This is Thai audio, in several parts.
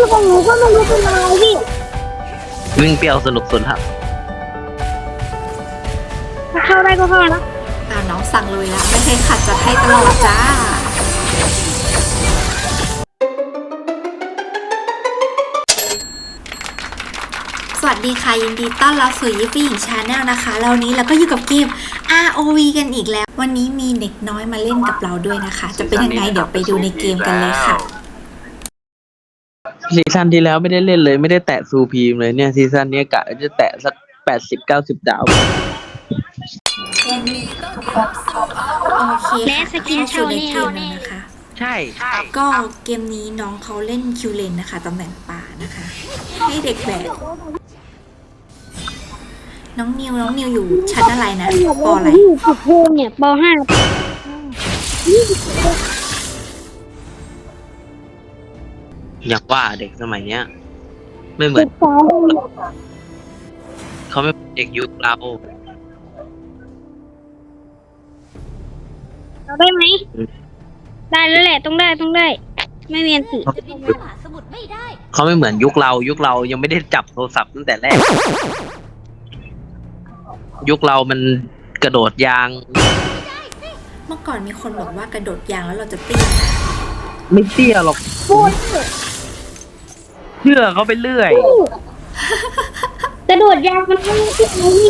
รื่องของหนูก็ไม่รู้เป็นอะไรพี่วิ่งเปรี้ยวสนุกสุดครับถ้าเข้าได้ก็เข้านะอ่าน้องสั่งเลยละไม่ให้ขัดจัดให้ตลอดจ้า สวัสดีค่ะยินดีต้อนรับสู่ยิปปี้หญิงชาแนลนะคะแล้ววันนี้เราก็อยู่กับเกม ROV กันอีกแล้ว วันนี้มีเด็กน้อยมาเล่นกับเราด้วยนะคะ จะเป็นยังไงเดี๋ยวไปดูในเกมกันเลยค่ะ ซีซั่นที่แล้วไม่ได้เล่นเลยไม่ได้แตะซูพีมเลยเนี่ยซีซั่นนี้กะจะแตะสักแปดสิบเก้าสิบดาวโอเคและสกินเช่าในแน่เกมแล้วนะคะ ใช่ก็เกมนี้น้องเขาเล่นคิวเลนนะคะตำแหน่งป่านะคะ ให้เด็กแบกน้องนิวน้องนิวอยู่ชั้นอะไรนะปออะไรที่ฝึกเพลงเนี่ยปห้า อยากว่าเด็กสมัยเนี้ย ไม่เหมืฝึอนกสอนเขาไม่เหมือนเด็กยุคเราเราได้ไหมได้แล้วแหละต้องได้ต้องได้ ไม่มีอันติจะบินเข้าหาสมุทรไม่ได้ เขาไม่เหมือนยุคเรายุคเรายังไม่ได้จับโทรศัพท์ตั้งแต่แรก ยุคเรามันกระโดดยาง เมื่อก่อนมีคนบอกว่ากระโดดยางแล้วเราจะเตี้ยไม่เตี้ยหรอกพูด เชื่อเขาไปเรื่อย กระโดดยางมันไม่ได้พี่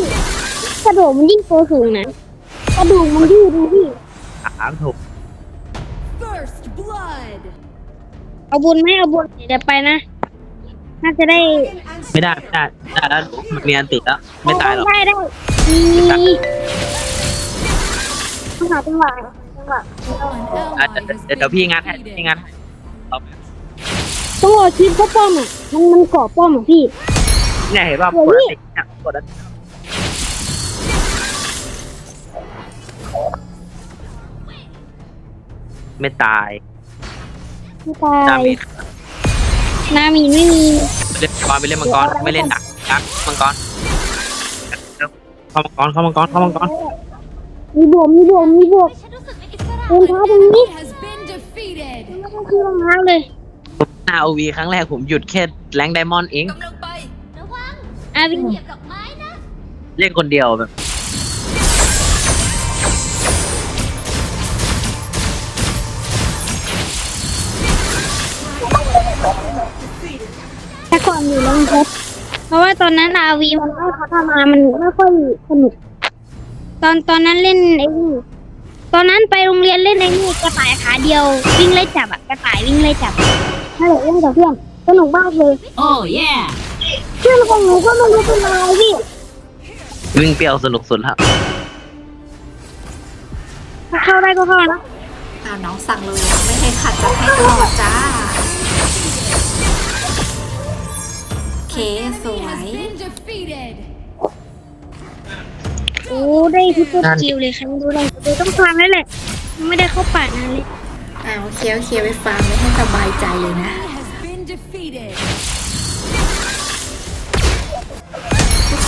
กระโดดมันยิ่งตัวสูงนะกระดูกมันยืดดูพี่ถามถูก First blood เอาบุญไหมเอาบุญเดี๋ยวไปนะน่าจะได้ไม่ได้ไม่ได้ไม่ได้แล้วมันมีอันติดแล้ว ไม่ตายหรอก ได้ได้มีต้องหาจังหวะจังหวะอะเดี๋ยวเดี๋ยวเดี๋ยวพี่งัดให้พี่งัดให้เอาไป ต้องรอคลิปเขาป้อมอะ มันมันเกาะป้อมอะพี่ เนี่ยเห็นป่ะเดี๋ยวกดนี่อันติเนี่ยกดอันติไม่ตายไม่ตาดายเมจนามีไม่มีไปเล่นมังกรไปเล่นมังกรไม่เล่นดักดักมังกรเข้ามังกรเข้ามังกรเข้ามังกรมีบวกมีบวกมีบวกฉันรู้สึกไม่อิสระรองเท้าตรงนี้ has been defeated ไม่ต้องคือรองเท้าเลย หน้าโอวีครั้งแรกผมหยุดแค่แรงไดมอนด์เอง กำลังไประวังอาวิเหยียบดอกไม้นะเล่นคนเดียวแบบ แต่ก่อนอยู่รองเท้าเพราะว่าตอนนั้นอาวีมันไม่พัฒนามันไม่ค่อยสนุก ตอนตอนนั้นเล่นไอ้นี่ตอนนั้นไปโรงเรียนเล่นไอ้นี่กระต่ายขาเดียว วิ่งไล่จับอะกระต่ายวิ่งไล่จับ นั่นแหละเล่นกับเพื่อนสนุกมากเลยโอ้ยเพื่อนของหนูก็ไม่รู้เป็นอะไรพี่วิ่งเปรี้ยวสนุกสุดครับถ้าเข้าได้ก็เข้านะอ่าน้องสั่งเลยละไม่ให้ขัดจัดให้ตลอดจ้า โอเค สวย defeated โอ้ได้พิเศษกิลเลยค่ะไม่รู้อะไรเลยต้องฟังแล้วแหละ ไม่ได้เข้าป่านานเลย อ่าโอเคโอเคไปฟังไม่ให้สบายใจเลยนะ has been defeated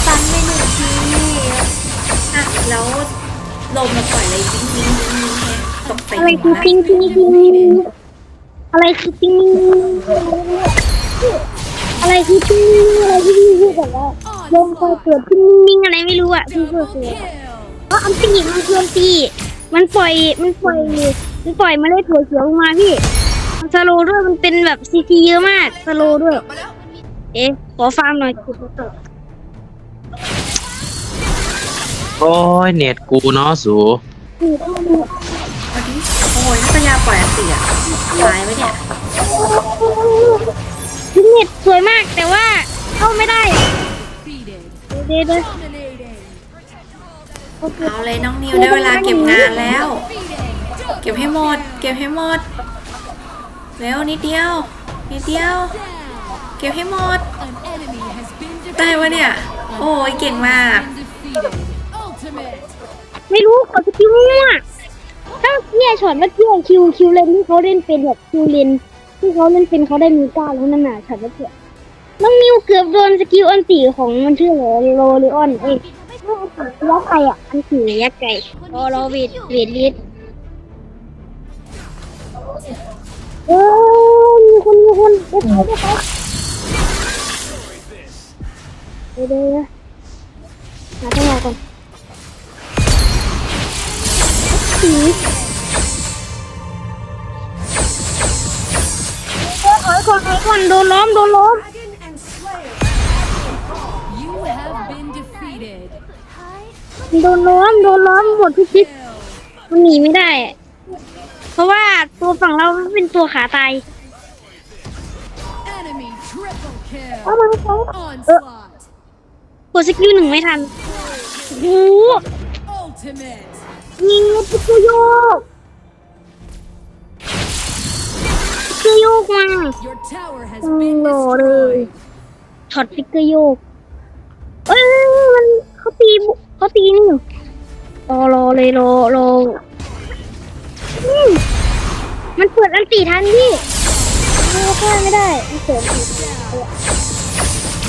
ตันไม่หนึ่งทีอะแล้วลมมาปล่อยอะไรวิ่งวิ่งวิ่งวิ่งแค่ตกใส่อะไรหัวคือนะปิงปิงปิงอะไรคือปิงอะไรคือปิงอะไรที่พี่พูดแบบว่าลมคอยเกิดปิงปิงอะไรไม่รู้อะพี่พูดเลยเพราะอันตีมันคืออันตีมันปล่อยมันปล่อย มันปล่อยเมาเล็ดถั่วเขียวลงมาพี่มันสโลว์ด้วยมันเป็นแบบซีทีเยอะมากสโลว์ด้วย เอ๊ะขอฟาร์มหน่อยขุดต่อโอ้ยเน็ตกูเนาะสูนี่ต้องดูวันนี้โอ้ยนัตยาปล่อยอันเสียตายไหมเนี่ยพิเน็ตสวยมากแต่ว่าเข้าไม่ได้ defeated เดี๋ยวเดี๋ยว dominating เอาเลยน้องนิวได้เวลาเก็บงานแล้ว defeated เก็บให้หมด เก็บให้หมด เร็วนิดเดียว นิดเดียว เก็บให้หมด an enemy has been ได้วะเนี่ย โอ้ยเก่งมาก defeated ultimate ไม่รู้กดสกิลมั่วถ้าเที่ยช็อตว่าเที่ยคิวคิวเลนที่เขาเล่นเป็นแบบคิวเลนที่เขาเล่นเป็นเขาได้มีก้าแล้วนั่นน่ะช็อตว่าเที่ยน้องนิวเกือบโดนสกิลอันตีของมันชื่ออะไรโรลิออนเอ้ยไม่อันตีระยะไกลอะอันตีระยะไกลรอรอเวทเวทลิส เออมีคนมีคนเดี๋ยวไปเดี๋ยวเดี๋ยวเดี๋ยวหาจังหวะก่อนสีถอยก่อนถอยก่อนโดนล้อมโดนล้อม You have been defeated. โดนล้อมโดนล้อมหมดทุกทิศมันหนีไม่ได้อะ เพราะว่าตัวฝั่งเราเป็นตัวขาตาย Enemy triple เอา kill. มันเขา Onslaught. กดสกิลหนึ่งไม่ทันโอ้โห Ultimate. ยิงสกิลโยกสกิลโยกมา Your tower has Oh, been Lord. destroyed. ช็อตฟิกเกอร์โยก เอ้ยมันเขาตีบุเขาตีนี่อยู่รอรอเลยรอรอ อืมมันเปิดอันตีทันพี่เออฆ่าไม่ได้มันเปิดอันตีทัน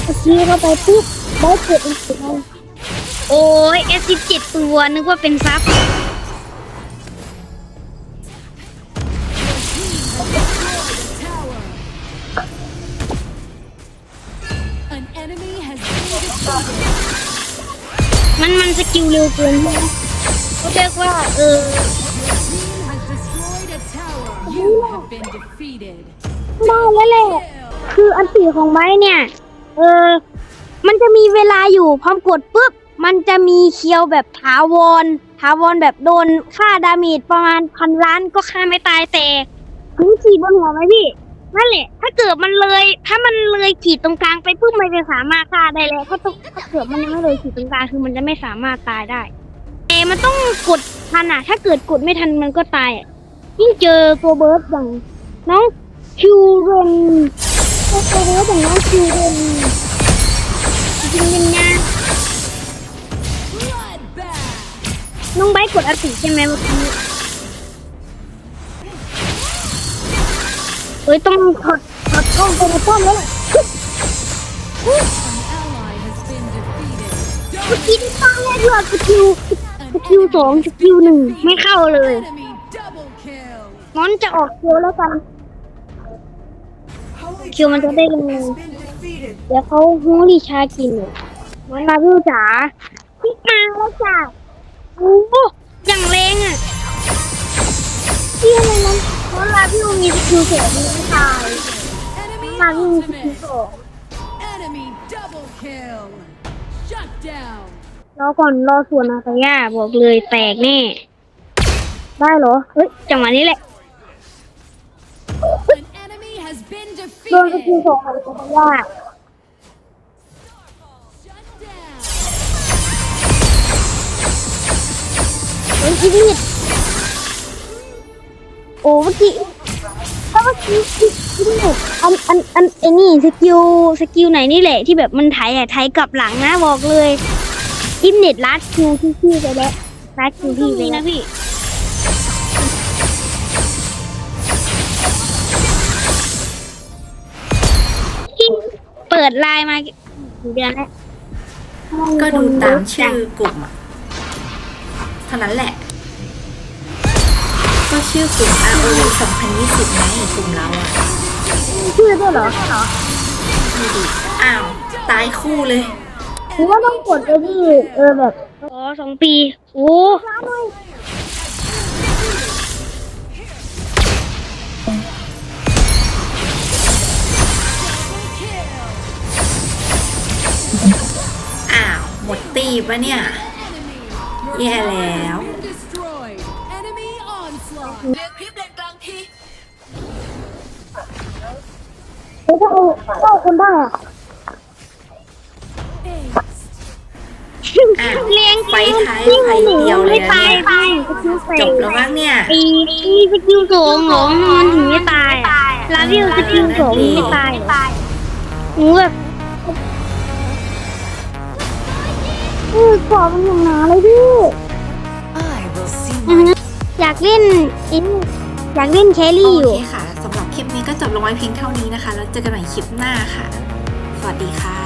เมื่อกี้เข้าไปปุ๊บได้เปิดอันตีทันโอ้ยเอสิบเจ็ดตัวนึกว่าเป็นซับ Tower. An enemy has been defeated. มันมันสกิลเร็วเกินใช่ไหมเขาเรียกว่าเออ been defeated. ได้แล้วแหละ คืออันตีของไม้เนี่ย เออ มันจะมีเวลาอยู่พร้อมกดปุ๊บ มันจะมีเคียวแบบถาวร ถาวรแบบโดนค่าดาเมจประมาณพันล้านก็ฆ่าไม่ตายแต่ถึงขีดบนหัวไหมพี่ นั่นแหละ ถ้าเกิดมันเลย ถ้ามันเลยขีดตรงกลางไปปุ๊บมันจะสามารถฆ่าได้แล้วถ้าต้องถ้าเกิดมันยังไม่เลยขีดตรงกลางคือมันจะไม่สามารถตายได้ แต่มันต้องกดทันอะ ถ้าเกิดกดไม่ทันมันก็ตายอะ ยิ่งเจอตัวเบิร์ดอย่างน้องคิวเรนตัวเบิร์ดอย่างน้องคิวเรนจริงๆนะ Bloodbath. น้องไบกดอัติใช่ไหมเมื่อกี้เฮ้ยต้องถอดถอดกล้องไปในป้อมแล้วแหละ An ally has been defeated. เมื่อกี้ที่ป้อมแรกหลอดสกิลสกิลสองสกิลหนึ่งไม่เข้าเลย มอนจะออกเคียวแล้วกัน คิวมันจะได้ลงเดี๋ยวเขาฮูรีชากินอยู่มอนลาวิวจ๋าพี่มาแล้วจ้ะโอ้โหอย่างแรงอะพี่อะไรนั้นมอนลาวิวมีสกิลสองมีไม่ตาย Enemy ลาวิวมีสกิล ultimate. สอง Enemy double kill. Shut down. รอก่อนรอส่วนอาตายาบอกเลยแตกแน่ได้เหรอ เฮ้ย จังหวะนี้แหละ An enemy has been โดนสกิล defeated. สองของอาตายา Shut down. เฮ้ยชีวิตโอ้เมื่อกี้ถ้าเมื่อกี้ชีวิตอันอันอันไอ้นี่สกิลสกิลไหนนี่แหละที่แบบมันไถอะไถกลับหลังนะบอกเลยอินเน็ตลัดคิวที่พี่ไปแล้วลัดคิวพี่ไปนะพี่ ปิดไลน์มากี่เดือนแล้วก็ดูตามชื่อกลุ่มอะเท่านั้นแหละ ก็ชื่อกลุ่ม ROV 2020ไงกลุ่มเราอะชื่อด้วยเหรออ้าว ตายคู่เลยหรือว่าต้องกดไปที่เออแบบ อ๋อสองปี โอ้ หมดตีปะเนี่ย Enemy. Your Yeah, tower has Leo. been destroyed. Enemy onslaught. เฮ้ยถ้าเอาเข้าคนได้อะอ้าวเลี้ยงไฟท้ายไฟเดียวเลยไม่นะตายเนี่ยไปสกิลเสจกบแล้วมั้งเนี่ย ปีมีสกิลสองเหรอมันถึงไม่ตายอะลาวิวสกิลสองมันไม่ตายเหรอหนูแบบ ออกรอบมันอย่างหนาเลยพี่อือฮึอยากเล่นอินอยากเล่นแครี่โออยู่ เคค่ะสำหรับคลิปนี้ก็จบลงไว้เพียงเท่านี้นะคะ แล้วเจอกันใหม่คลิปหน้าค่ะ สวัสดีค่ะ